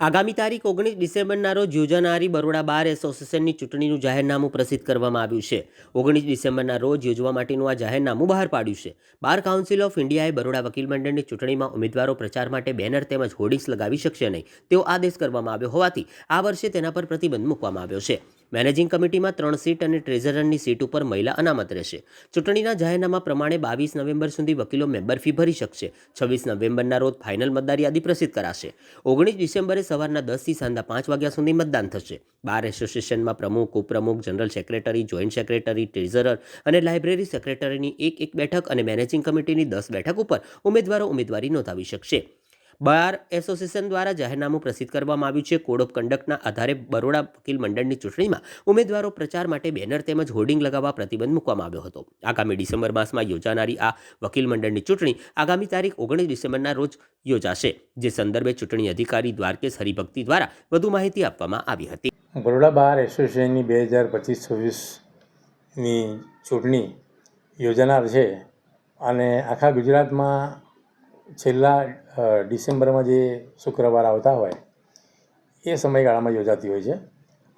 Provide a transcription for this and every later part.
આગામી તારીખ ઓગણીસ ડિસેમ્બરના રોજ યોજાનારી બરોડા બાર એસોસિએશનની ચૂંટણીનું જાહેરનામું પ્રસિદ્ધ કરવામાં આવ્યું છે. ઓગણીસ ડિસેમ્બરના રોજ યોજવા માટેનું આ જાહેરનામું બહાર પાડ્યું છે. બાર કાઉન્સિલ ઓફ ઇન્ડિયાએ બરોડા વકીલ મંડળની ચૂંટણીમાં ઉમેદવારો પ્રચાર માટે બેનર તેમજ હોર્ડિંગ્સ લગાવી શકશે નહીં તેવો આદેશ કરવામાં આવ્યો હોવાથી આ વર્ષે તેના પર પ્રતિબંધ મૂકવામાં આવ્યો છે. મેનેજિંગ કમિટીમાં ત્રણ સીટ અને ટ્રેઝરરની સીટ ઉપર મહિલા અનામત રહેશે. ચૂંટણીના જાહેરનામા પ્રમાણે બાવીસ નવેમ્બર સુધી વકીલો મેમ્બર ફી ભરી શકશે. છવ્વીસ નવેમ્બરના રોજ ફાઇનલ મતદાર યાદી પ્રસિદ્ધ કરાશે. ઓગણીસ ડિસેમ્બરે સવારના દસથી સાંજના પાંચ વાગ્યા સુધી મતદાન થશે. બાર એસોસિએશનમાં પ્રમુખ, ઉપપ્રમુખ, general secretary, joint secretary, treasurer અને લાઇબ્રેરી સેક્રેટરીની એક એક બેઠક અને મેનેજિંગ કમિટીની દસ બેઠક ઉપર ઉમેદવારો ઉમેદવારી નોંધાવી શકશે. બાર એસોસિએશન દ્વારા જાહેરનામું પ્રસિદ્ધ કરવામાં આવ્યું છે. કોડ ઓફ કન્ડક્ટના આધારે બરોડા વકીલ મંડળની ચૂંટણીમાં ઉમેદવારો પ્રચાર માટે બેનર તેમજ હોર્ડિંગ લગાવવા પ્રતિબંધ મૂકવામાં આવ્યો હતો. આગામી ડિસેમ્બર માસમાં યોજાનારી આ વકીલ મંડળની ચૂંટણી આગામી તારીખ ઓગણીસ ડિસેમ્બરના રોજ યોજાશે, જે સંદર્ભે ચૂંટણી અધિકારી દ્વારકેશ હરિભક્તિ દ્વારા વધુ માહિતી આપવામાં આવી હતી. બરોડા બાર એસોસિએશનની બે હજાર પચીસ છવ્વીસની ચૂંટણી યોજાનાર છે અને આખા ગુજરાતમાં છેલ્લા ડિસેમ્બરમાં જે શુક્રવાર આવતા હોય એ સમયગાળામાં યોજાતી હોય છે.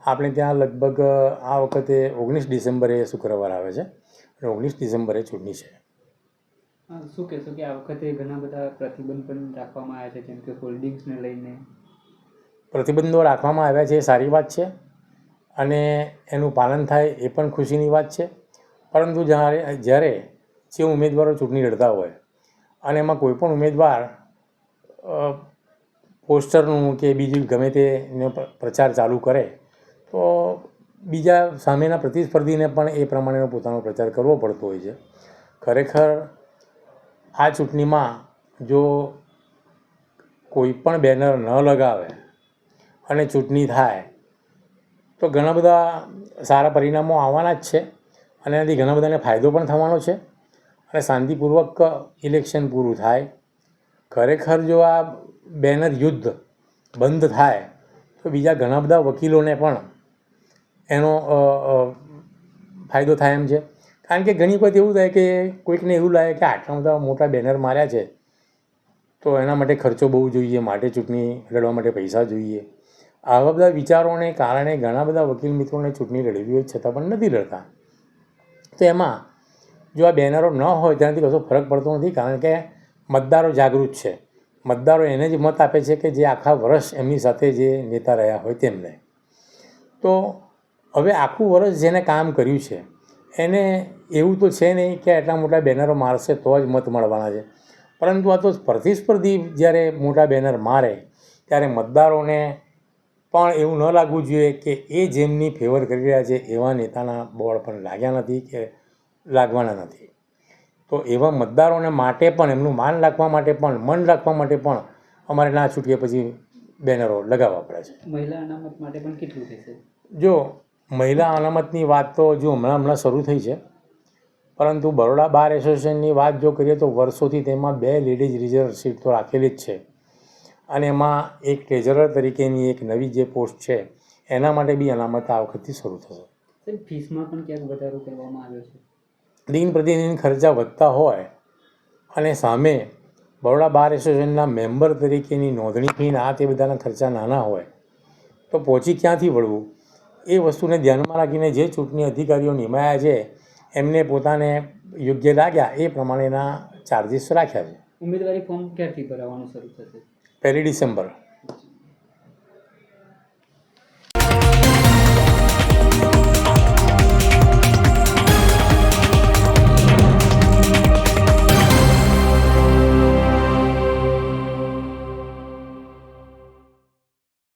આપણે ત્યાં લગભગ આ વખતે ઓગણીસ ડિસેમ્બરે શુક્રવાર આવે છે અને ઓગણીસ ડિસેમ્બરે ચૂંટણી છે. શું કહેશો કે આ વખતે ઘણા બધા પ્રતિબંધ પણ રાખવામાં આવ્યા છે જેમ કે હોલ્ડિંગ્સને લઈને? પ્રતિબંધો રાખવામાં આવ્યા છે એ સારી વાત છે અને એનું પાલન થાય એ પણ ખુશીની વાત છે. પરંતુ જ્યારે જ્યારે જે ઉમેદવારો ચૂંટણી લડતા હોય અને એમાં કોઈ પણ ઉમેદવાર પોસ્ટરનું કે બીજું ગમે તેનો પ્ર- પ્રચાર ચાલુ કરે, તો બીજા સામેના પ્રતિસ્પર્ધીને પણ એ પ્રમાણેનો પોતાનો પ્રચાર કરવો પડતો હોય છે. ખરેખર આ ચૂંટણીમાં જો કોઈ પણ બેનર ન લગાવે અને ચૂંટણી થાય, તો ઘણા બધા સારા પરિણામો આવવાના જ છે અને એનાથી ઘણા બધાને ફાયદો પણ થવાનો છે. અને શાંતિપૂર્વક ઇલેક્શન પૂરું થાય. ખરેખર જો આ બેનર યુદ્ધ બંધ થાય, તો બીજા ઘણા બધા વકીલોને પણ એનો ફાયદો થાય એમ છે. કારણ કે ઘણી વખત એવું થાય કે કોઈકને એવું લાગે કે આટલા બધા મોટા બેનર માર્યા છે, તો એના માટે ખર્ચો બહુ જોઈએ, માટે ચૂંટણી લડવા માટે પૈસા જોઈએ. આવા બધા વિચારોને કારણે ઘણા બધા વકીલ મિત્રોને ચૂંટણી લડવી હોય છતાં પણ નથી લડતા. તો એમાં જો આ બેનરો ન હોય તેનાથી કશો ફરક પડતો નથી, કારણ કે મતદારો જાગૃત છે. મતદારો એને જ મત આપે છે કે જે આખા વર્ષ એમની સાથે જે નેતા રહ્યા હોય તેમને. તો હવે આખું વર્ષ જેને કામ કર્યું છે, એને એવું તો છે નહીં કે આટલા મોટા બેનરો મારશે તો જ મત મળવાના છે. પરંતુ આ તો પ્રતિસ્પર્ધી જ્યારે મોટા બેનર મારે, ત્યારે મતદારોને પણ એવું ન લાગવું જોઈએ કે એ જેમની ફેવર કરી રહ્યા છે, એવા નેતાના બોર્ડ પણ લાગ્યા નથી કે લાગવાના નથી. તો એવા મતદારોને માટે પણ એમનું માન રાખવા માટે પણ મન રાખવા માટે પણ અમારે ના છૂટીએ પછી બેનરો લગાવવા પડે છે. મહિલા અનામત માટે પણ કેટલું થશે જો મહિલા અનામતની વાત તો જો હમણાં હમણાં શરૂ થઈ છે પરંતુ બરોડા બાર એસોસિએશનની વાત જો કરીએ તો વર્ષોથી તેમાં બે લેડીઝ રિઝર્વ સીટ તો રાખેલી જ છે. અને એમાં એક ટ્રેઝરર તરીકેની એક નવી જે પોસ્ટ છે એના માટે બી અનામત આ વખતથી શરૂ થશે. ફીસમાં પણ ક્યાંક વધારો કરવામાં આવ્યો છે? દિન પ્રતિદિન ખર્ચા વધતા હોય અને સામે બરોડા બાર એસોસિએશનના મેમ્બર તરીકેની નોંધણી ફી આ તે બધાના ખર્ચા નાના હોય તો પહોંચી ક્યાંથી વળવું? એ વસ્તુને ધ્યાનમાં રાખીને જે ચૂંટણી અધિકારીઓ નિમાયા છે એમને પોતાને યોગ્ય લાગ્યા એ પ્રમાણેના ચાર્જીસ રાખ્યા છે. ઉમેદવારી ફોર્મ ક્યારથી ભરાવાનું શરૂ થશે? પહેલી ડિસેમ્બર.